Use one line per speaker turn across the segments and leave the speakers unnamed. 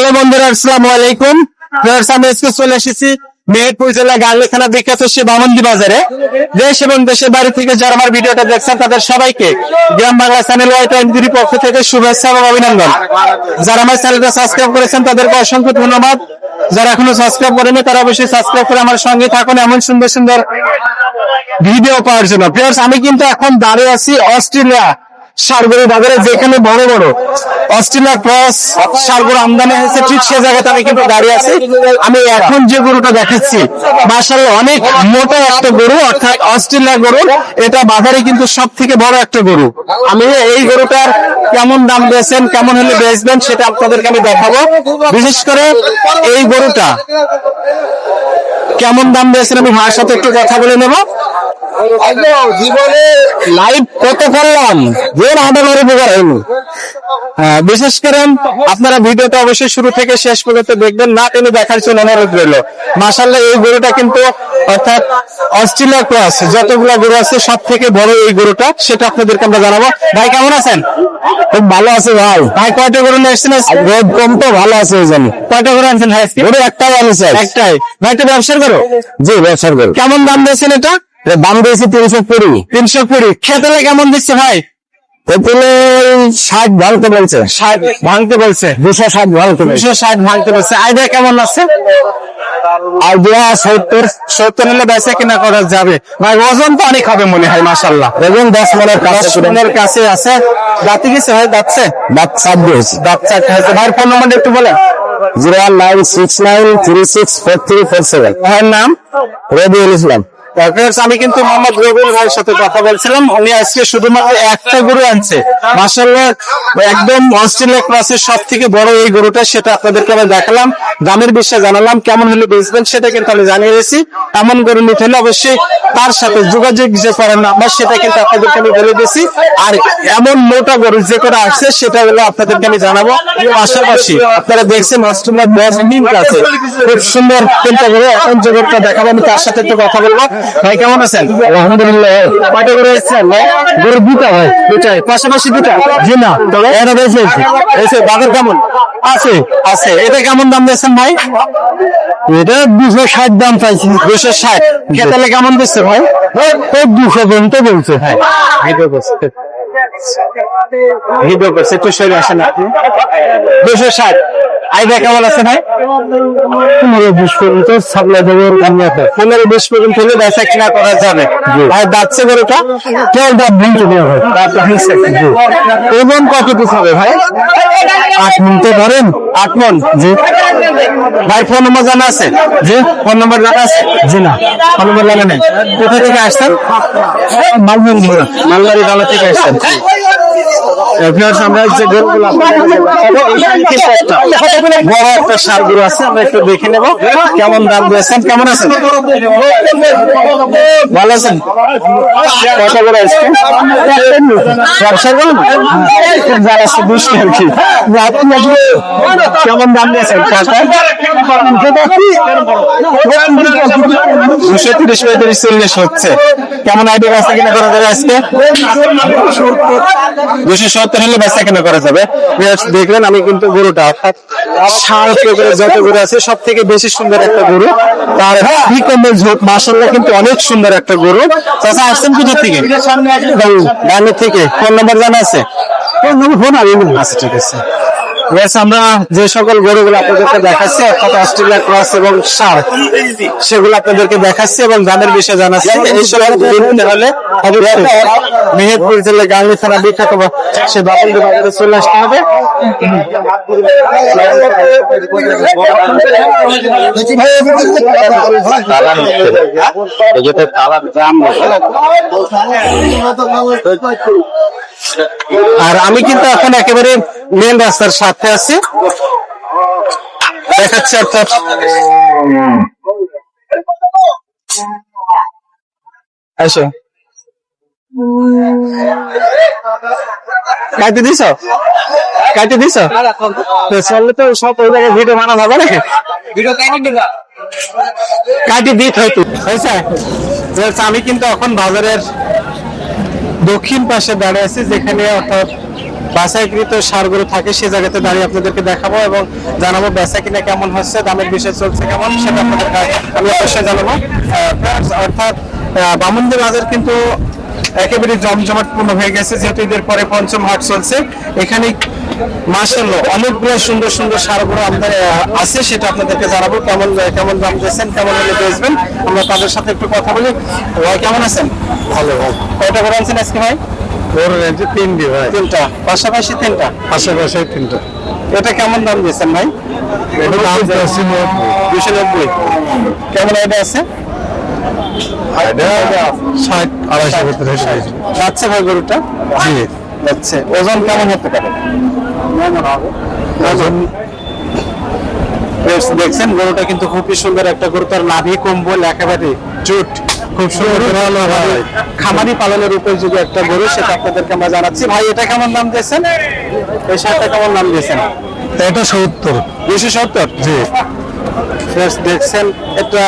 Hello বন্ধুরা, আসসালামু আলাইকুম। আমি আজকে চলে এসেছি মেহেরপুর জেলা গার্লেখানা বিখ্যাত সে বামন্দি বাজারে। দেশ এবং দেশের বাড়ি থেকে যারা আমার ভিডিওটা দেখছেন, তাদের সবাইকে গ্রাম বাংলা চ্যানেল ওয়াইট এনজির পক্ষ থেকে শুভেচ্ছা এবং অভিনন্দন। যারা আমার চ্যানেলটা সাবস্ক্রাইব করেছেন, তাদেরকে অসংখ্য ধন্যবাদ। যারা এখনও সাবস্ক্রাইব করেনি তারা অবশ্যই সাবস্ক্রাইব করে আমার সঙ্গে থাকুন এমন সুন্দর সুন্দর ভিডিও পাওয়ার জন্য। প্লেয়ার্স আমি কিন্তু এখন দাঁড়িয়ে আছি অস্ট্রেলিয়া সারগরু বাজারে যেখানে বড় বড় অস্ট্রেলিয়া ক্রস সারগরু আমদানি হয়েছে ঠিক সে জায়গাতে আমি কিন্তু দাঁড়িয়ে আছি। আমি এখন যে গরুটা দেখাচ্ছি মার্শাল্লাহ অনেক মোটা একটা গরু অর্থাৎ অস্ট্রেলিয়া গরু এটা বাজারে কিন্তু সব থেকে বড় একটা গরু। আমি এই গরুটার কেমন দাম দিয়েছেন কেমন হলে বেচবেন সেটা আপনাদেরকে আমি দেখাবো। বিশেষ করে এই গরুটা কেমন দাম দিয়েছেন আমি ভাইয়ের সাথে একটু কথা বলে নেব। জীবনে লাইভ কত করলাম যে আদানের উপকার হয়নি। হ্যাঁ, বিশেষ করে আপনারা ভিডিওটা অবশ্যই শুরু থেকে শেষ পর্যন্ত দেখবেন না দেখার জন্য অনুরোধ রইল। মাসাল্লাহ এই গরুটা কিন্তু অর্থাৎ অস্ট্রেলিয়া ক্রস যতগুলো গরু আছে সব থেকে বড় এই গরুটা সেটা আপনাদেরকে আমরা জানাব। ভাই কেমন আছেন? খুব ভালো আছে ভাই। ভাই কয়টা গরু নিয়ে এসছেন রোদ কম তো ভালো আছে ওই জানি কয়টা গরু আনছেন ভাই গরু একটাই আনছে একটাই। ভাই এটা ব্যবসার করো জি ব্যবসার করো কেমন দাম দিয়েছেন এটা? দাম দিয়েছি তিনশো কুড়ি। তিনশো কুড়ি। খেতেলে কেমন দিচ্ছে ভাই? তেতুলে ষাট ভাঙতে বলছে। ষাট ভাঙতে বলছে। দুশো ষাট ভাঙতে দুশো ষাট ভাঙতে বলছে। আইডিয়া কেমন আছে? আইডিয়া সত্তর। সত্তর হলে বেচে কিনা করা যাবে। ভাই ওজন তো অনেক হবে মনে হয় মাসাল্লাহ ওজন দশ মনের কাছে মনের কাছে আছে। দাঁতে গেছে ভাই দাঁতছে দাঁত চাপ দিয়েছে। দাঁত চাপ হয়েছে ভাইয়ের ফোন নাম্বার একটু বলেন। Zero one nine six nine three six four three four seven. ভাইয়ের নাম? রবিউল ইসলাম। আমি কিন্তু মোহাম্মদ রবিউল ভাইয়ের সাথে কথা বলছিলাম। উনি আজকে শুধুমাত্র একটা গরু আনছে। মাসাল্লাহ একদম অস্ট্রেলিয়া ক্লাসের সব থেকে বড় এই গরুটা, সেটা আপনাদেরকে আমি দেখালাম। দামের বিষয়ে জানালাম, কেমন হলে বেচবেন সেটা কিন্তু আমি জানিয়ে দিয়েছি। এমন গরু নিতে হলে অবশ্যই তার সাথে যোগাযোগ যে করেন নাম্বার, সেটা কিন্তু আপনাদেরকে আমি বলে দিয়েছি। আর এমন মোটা গরু যে করে আসছে, সেটা হলো আপনাদেরকে আমি জানাব। পাশাপাশি আপনারা দেখছেন অস্ট্রেলিয়ার বস মিম আছে খুব সুন্দর চিন্তা করে এখন যে গরুটা দেখাবো, আমি তার সাথে একটু কথা বলব। ভাই কেমন আছেন? আলহামদুলিল্লাহ। কয়টা করে এসেছেন গরু দুটা ভাই দুটাই। পাশাপাশি দুটা। জি না তবে এটা বেশি এসে বাজার কেমন। আছে আছে। এটা কেমন দাম দিয়েছেন ভাই? এটা দুশো ষাট দাম চাইছি। দুশো ষাট। খেতালে কেমন দিচ্ছে ভাই? ওই দুশো পর্যন্ত বলছে। ভিডিও করছে ভিডিও করছে একটু সরে আসেন আপনি। দুশো ষাট। আইডিয়া কেমন আছে ভাই? পনেরো বিশ পর্যন্ত সাপ্লাই দেবো পনেরো বিশ পর্যন্ত হলে বেচা কিনা করা যাবে। ভাই দাচ্ছে গরুটা? কেউ দাম ভুলতে দেওয়া হয় এবং কত পিস হবে ভাই? আট মন তো ধরেন। আট মন? জি। ভাই ফোন নম্বর জানা আছে? জি। ফোন নম্বর জানা আছে? জি না। ফোন নম্বর জানা নেই। কোথা থেকে আসছেন? মালবাড়ি মালবাড়ি থেকে আসছেন। ভিউয়ার্স, আমরা যে বড় একটা সার গরু আছে, আমরা একটু দেখে নেব কেমন দাম দিয়েছেন, কেমন আছেন? ভালো আছেন? কত করে আসছে ব্যবসা করুন যারা আছে বুঝতে আর কি। কেমন দাম দিয়েছেন দুশো তিরিশ পঁয়ত্রিশ চল্লিশ হচ্ছে। কেমন আইডিয়া আছে কিনা করা যাবে আজকে? দুশো সত্তর হলে বেচা কেনা করা যাবে। দেখলেন আমি কিন্তু গরুটা অর্থাৎ সার প্রকারের যত গরু আছে সব থেকে বেশি সুন্দর একটা গরু। তার বিকম্বল ঝোপ মাসাল্লাহ কিন্তু অনেক সুন্দর একটা গরু। চাষা আসছেন কোথা থেকে? গানের থেকে। ফোন নম্বর জানা আছে? ফোন নম্বর ফোন আমি আচ্ছা ঠিক আছে। Yes, আমরা যে সকল গরুগুলো আপনাদেরকে দেখাচ্ছি অর্থাৎ অস্ট্রেলিয়া ক্রস এবং সার সেগুলো আপনাদেরকে দেখাচ্ছি এবং দামের বিষয়ে জানাচ্ছি এই সকল গরু হলে অবশ্যই মেহেরপুর জেলার গাঙ্গি থানা বিখ্যাত সে বাবুল বাজারে চলে আসতে হবে। আর আমি কিন্তু এখন একেবারে মেন রাস্তার সাথে আছি। দেখাচ্ছি অর্থাৎ আসো কাটি দিছ? কাটি দিছ? তো চললে তো সব ওই জায়গায় ভিডিও বানানো হবে নাকি? কাটি দিত হয়তো হয়েছে? আমি কিন্তু এখন বাজারের দক্ষিণ পাশে দাঁড়িয়ে আছি, যেখানে অর্থাৎ বাছাইকৃত সারগুলো থাকে, সে জায়গাতে দাঁড়িয়ে আপনাদেরকে দেখাবো এবং জানাব বেচা কিনা কেমন হচ্ছে, দামের বিষয় চলছে কেমন, সেটা আপনাদেরকে আমি অবশ্যই জানাব। অর্থাৎ বামুন্দি বাজার কিন্তু একেবারে জমজমাটপূর্ণ হয়ে গেছে, যেহেতু ঈদের পরে পঞ্চম হাট চলছে। এখানে মাসাল্লাহ অনেকগুলো সুন্দর সুন্দর সারগুলো আমাদের আছে সেটা আপনাদেরকে জানাব কেমন কেমন দাম দিয়েছেন কেমন হলে বেচবেন। আমরা তাদের সাথে একটু কথা বলি। ভাই কেমন আছেন? ভালো ভাই কয়টা করে আনছেন আজকে ভাই?
ওর রেঞ্জে তিনটি ভাই।
তিনটা। পাশাপাশি তিনটা?
আশেপাশে তিনটা।
এটা কেমন দাম দিয়েছেন ভাই?
এটা দাম
দুশো নব্বই। কেমন আইডিয়া আছে?
ষাট আড়াইশো ভিতরে
যাচ্ছে ভাই গরুটা?
জি।
যাচ্ছে। ওজন কেমন হতে পারে? দেখছেন গরুটা কিন্তু খুবই সুন্দর একটা গরু তার নাভি কম্বল একেবারে জুট খুব সুন্দর খামারি পালনের উপযোগী একটা গরু সেটা আপনাদেরকে আমরা জানাচ্ছি। ভাই এটা কেমন দাম দিয়েছেন? এই শার্টটা কেমন দাম দিয়েছেন?
এটা সত্তর।
দুশো সত্তর?
জি।
দেখছেন এটা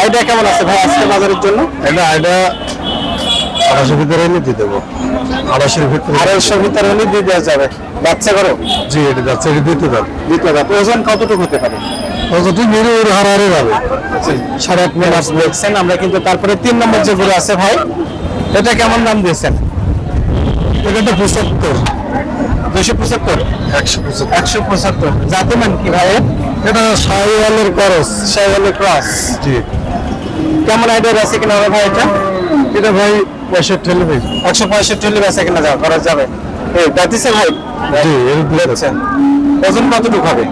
আইডিয়া কেমন আছে ভাই আজকে বাজারের জন্য?
এটা এটা ভিতরে নিতে দেবো। আড়াইশোর ভিতরে।
দিয়ে দেওয়া যাবে। বাচ্চা করো।
জি এটা যাচ্ছে এটা দিতে
ওজন কতটুকু হতে পারে?
ওজনটি মেরে ওর হার হারে যাবে
সাড়ে আট মিনিট দেখছেন। আমরা কিন্তু তারপরে তিন নম্বর যে গরু আছে ভাই এটা কেমন দাম দিয়েছেন?
এটা পঁচাত্তর।
দুশো পঁচাত্তর?
একশো পঁচাত্তর।
একশো পঁচাত্তর। জাতি মান কি ভাই?
এটা
ক্রস।
জি।
কেমন আইডিয়া আছে কিনা ভাই এটা?
এটা ভাই পঁয়ষট্টি হলে ভাই
একশো পঁয়ষট্টি হলে বেচা কিনা করা যাবে। এই দাঁতিছে ভাই
জি এর
দেখছেন ওজন কতটুকু হবে?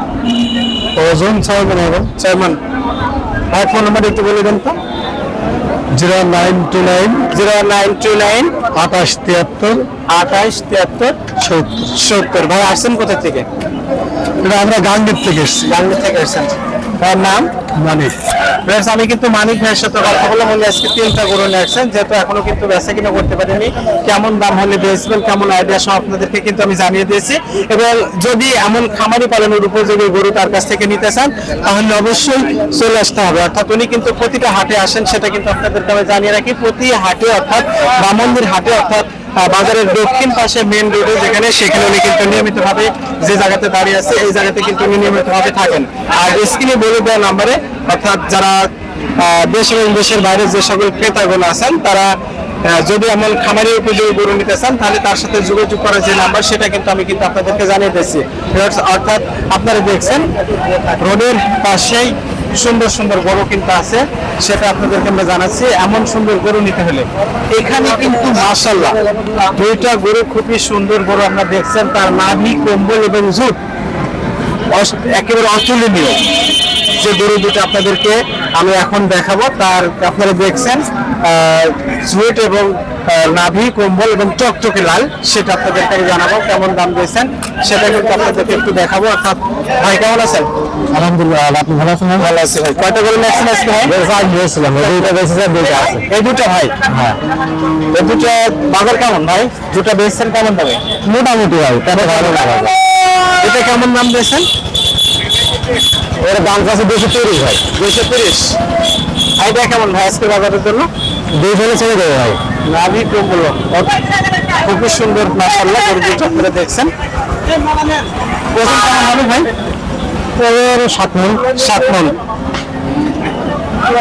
ওজন ছয় মানে হবে।
ছয় মান ভাই ফোন নাম্বার একটু বলে দেন তো।
Zero nine two nine
zero nine two nine
আঠাশ তিয়াত্তর
আঠাশ তিয়াত্তর
সত্তর।
সত্তর। ভাই আসছেন কোথা থেকে?
আমরা গাঙ্গের থেকে এসেছি।
গাঙ্গি থেকে আসছেন তার নাম
মানে
Friends, আমি কিন্তু মানিক ভাইয়ের সাথে কথা বললাম। উনি আজকে তিনটা গরু যেহেতু এখনও কিন্তু বেচা কিনা করতে পারিনি। কেমন দাম হলে বেচবেন কেমন আইডিয়া সব আপনাদেরকে কিন্তু আমি জানিয়ে দিয়েছি। এবং যদি এমন খামারি পালনের উপযোগী গরু তার কাছ থেকে নিতে চান তাহলে অবশ্যই চলে আসতে হবে। অর্থাৎ উনি কিন্তু প্রতিটা হাটে আসেন সেটা কিন্তু আপনাদেরকে আমি জানিয়ে রাখি। প্রতি হাটে অর্থাৎ বামন্দির হাটে অর্থাৎ বাজারের দক্ষিণ পাশে মেন রোডে যেখানে, সেখানে উনি কিন্তু নিয়মিতভাবে যে জায়গাতে দাঁড়িয়ে আছে, এই জায়গাতে কিন্তু উনি নিয়মিতভাবে থাকেন। আর স্ক্রিনে বলে দেওয়া নাম্বারে, অর্থাৎ যারা দেশ এবং দেশের বাইরে যে সকল ক্রেতাগণ আছেন, তারা যদি এমন খামারি উপযোগী গরু নিতে চান, তাহলে তার সাথে যোগাযোগ করার যে নাম্বার, সেটা কিন্তু আমি কিন্তু আপনাদেরকে জানিয়ে দিচ্ছি। অর্থাৎ আপনারা দেখছেন, রোডের পাশেই সুন্দর সুন্দর গরু কিন্তু আছে, সেটা আপনাদেরকে আমরা জানাচ্ছি। এমন সুন্দর গরু নিতে হলে এখানে কিন্তু মাসাল্লাহ দুইটা গরু খুবই সুন্দর গরু আমরা দেখছেন, তার নাভি, কম্বল এবং জুট। একেবারে অতুলনীয়। যে গরু দুটো আপনাদেরকে আমি এখন দেখাবো তার আপনারা দেখছেন সুইট এবং নাভি কম্বল এবং চকচকে লাল সেটা আপনাদেরকে আমি জানাব কেমন দাম দিয়েছেন সেটা কিন্তু আপনাদেরকে একটু দেখাবো অর্থাৎ ভাই কেমন আছেন?
আলহামদুলিল্লাহ আপনি ভালো আছেন
ভালো আছি ভাই। কয়টা আজকে ভাই?
আজ দিয়েছিলাম দুইটা বেশি দুইটা আছে।
এই দুটো ভাই?
হ্যাঁ।
এই দুটো বাজার কেমন ভাই? দুটো বেচছেন কেমন দামে?
মোটামুটি ভাই তাতে ভালো লাগা
এটা কেমন দাম দিয়েছেন?
এর দাম কাছে দুশো তিরিশ ভাই।
দুইশো তিরিশ। আইডিয়া কেমন ভাই আজকে বাজারের জন্য?
দুইশো হলে ছেড়ে দেবে ভাই।
নাভি কম্বল খুবই সুন্দর মাসাল্লাহ গরু দুটো আপনারা দেখছেন। ওজন কেমন হবে ভাই?
এর সাত মন।
সাত মন।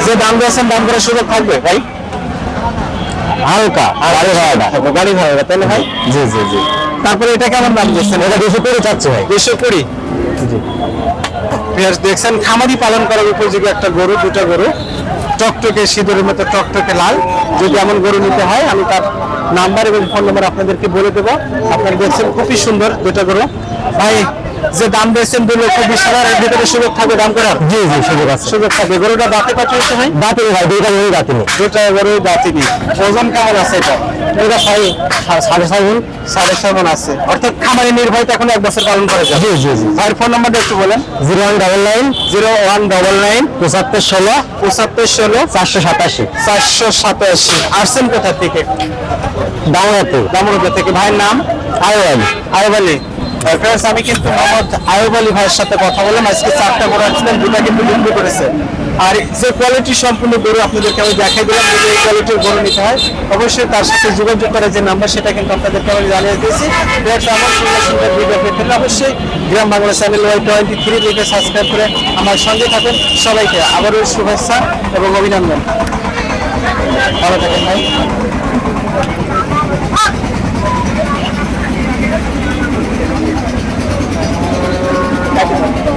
যে দাম দিয়েছেন দাম করার সুযোগ থাকবে ভাই।
হালকা। গাড়ি ভাড়াটা
গাড়ি ভাড়া তাহলে ভাই?
জি জি জি।
তারপরে এটা কেমন দাম দিচ্ছেন
এটা দুশো কুড়ি চাচ্ছে ভাই।
দুশো কুড়ি।
জি।
দেখছেন, খামারি পালন করার উপযোগী একটা গরু, দুটা গরু। টকটকে সিঁদুরের মতো টকটকে লাল। যদি এমন গরু নিতে হয়, আমি তার নাম্বার এবং ফোন নাম্বার আপনাদেরকে বলে দেবো। আপনারা দেখছেন, খুবই সুন্দর দুটা গরু। ভাই যে দাম দিয়েছেন দুই লক্ষ বিশ হাজার এর ভিতরে সুযোগ থাকবে দাম করার
জি জি সুযোগ আছে।
সুযোগ থাকবে। গরুটা দাঁতে হচ্ছে ভাই?
দাঁতিনি ভাই দুইটা গরু দাঁতিনি
দুটা গরু দাঁতিনি ওজন কেমন আছে এটা?
এটা সাড়ে সাড়ে ছয় মন।
সাড়ে ছয় মন আছে। অর্থাৎ খামারি নির্ভরতা এখন এক বছর পালন করে
জি জি জি।
ভাইয়ের ফোন নাম্বারটা একটু বলেন।
Zero one double nine.
Zero one double nine.
পঁচাত্তর ষোলো।
পঁচাত্তর ষোলো।
চারশো সাতাশি।
চারশো সাতাশি। আসছেন কোথা থেকে?
দামোয়াতে
দামোদর থেকে। ভাইয়ের নাম?
আয়োয়াল
আয়ুব আলী ফ্রেন্ডস আমি কিন্তু মোহাম্মদ আয়ুব আলী ভাইয়ের সাথে কথা বললাম। আজকে চারটা করে আসছিলেন দুটা কিন্তু বিক্রি করেছে। আর যে কোয়ালিটি সম্পূর্ণ গরু আপনাদেরকে আমি দেখাই দিলাম যদি এই কোয়ালিটির গরু নিতে হয়। অবশ্যই তার সাথে যোগাযোগ করার যে নাম্বার সেটা কিন্তু আপনাদেরকে আমি জানিয়ে দিয়েছি। ভিউয়ার্স, আমার সুন্দর সুন্দর ভিডিও পেতে অবশ্যই Gram Bangla channel Y twenty three লিখে সাবস্ক্রাইব করে আমার সঙ্গে থাকুন। সবাইকে আবারও শুভেচ্ছা এবং অভিনন্দন। ভালো থাকেন ভাই। Gracias.